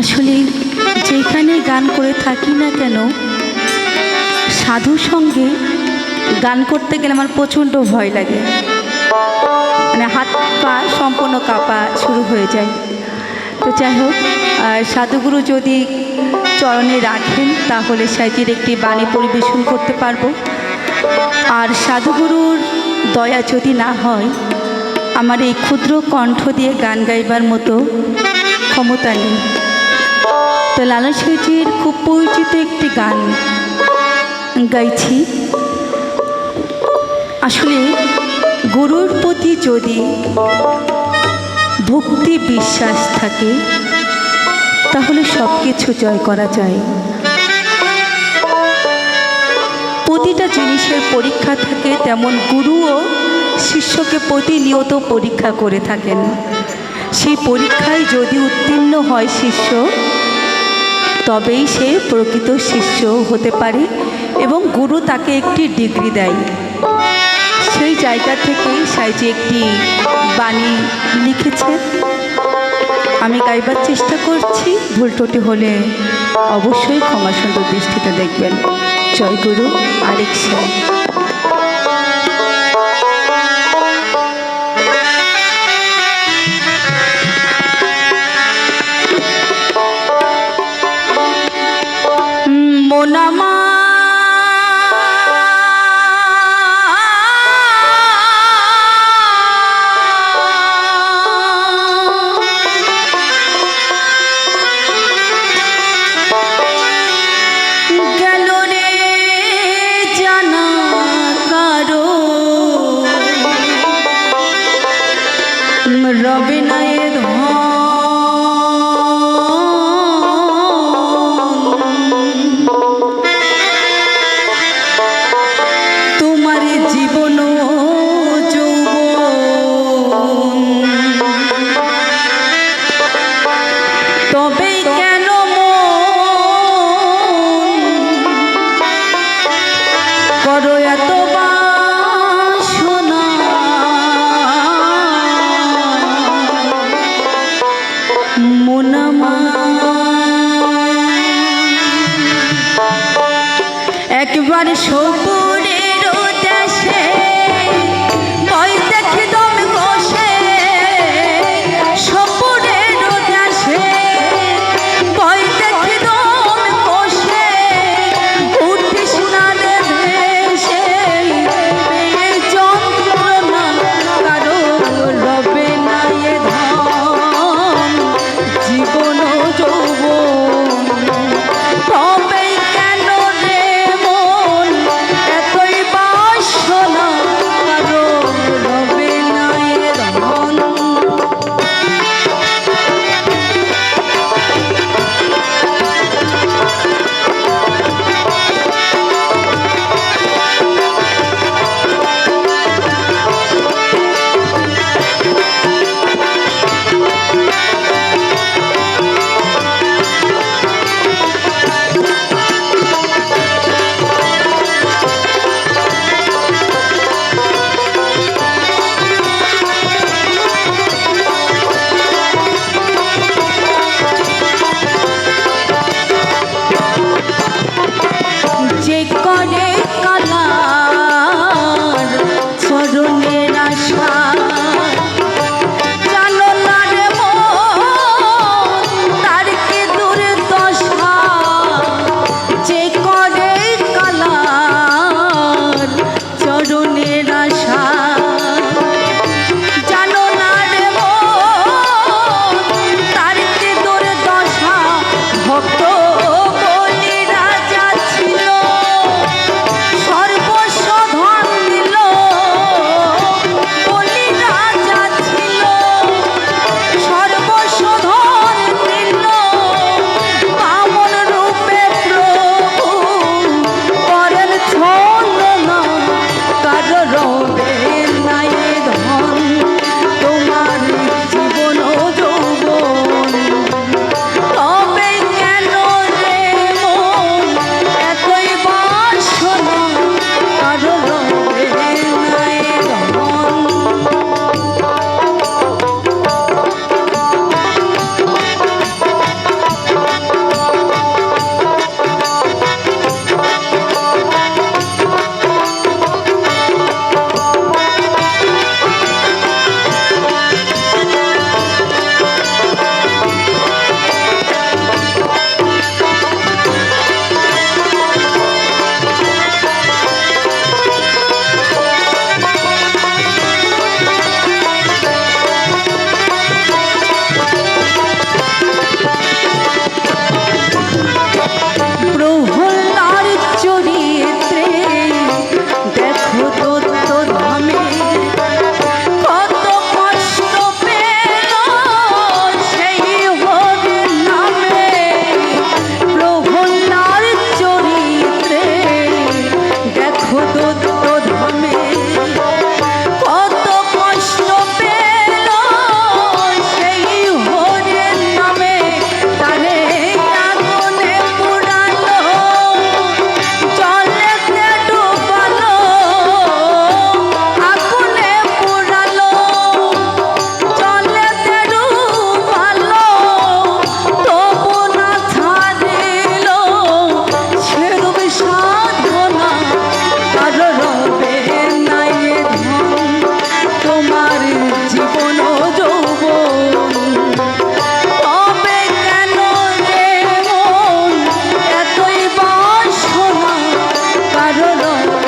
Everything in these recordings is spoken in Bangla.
আসলে যেখানে গান করে থাকি না কেন, সাধুর সঙ্গে গান করতে গেলে আমার প্রচণ্ড ভয় লাগে। মানে হাত পা সম্পূর্ণ কাঁপা শুরু হয়ে যায়। তো যাই হোক সাধুগুরু যদি চরণে রাখেন, তাহলে সাইজির একটি বাণী পরিবেশন করতে পারব। আর সাধুগুরুর দয়া যদি না হয়, আমার এই ক্ষুদ্র কণ্ঠ দিয়ে গান গাইবার মতো ক্ষমতা নেই। তো লালা শেঠির খুব পরিচিত একটি গান গাইছি। আসলে গুরুর প্রতি যদি ভক্তি বিশ্বাস থাকে, তাহলে সব কিছু জয় করা যায়। প্রতিটা জিনিসের পরীক্ষা থাকে, তেমন গুরুও শিষ্যকে প্রতিনিয়ত পরীক্ষা করে থাকেন। সেই পরীক্ষায় যদি উত্তীর্ণ হয় শিষ্য তবেই সে প্রকৃত শিষ্য হতে পারে এবং গুরু তাকে একটি ডিগ্রি দেয়। সেই জায়গা থেকেই সাইজি একটি বাণী লিখেছেন আমি গাইবার চেষ্টা করছি, ভুল হলে অবশ্যই ক্ষমা সুন্দর দৃষ্টিতে দেখবেন। জয় গুরু, আরেক show. 나를 কারণ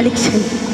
কালেকশন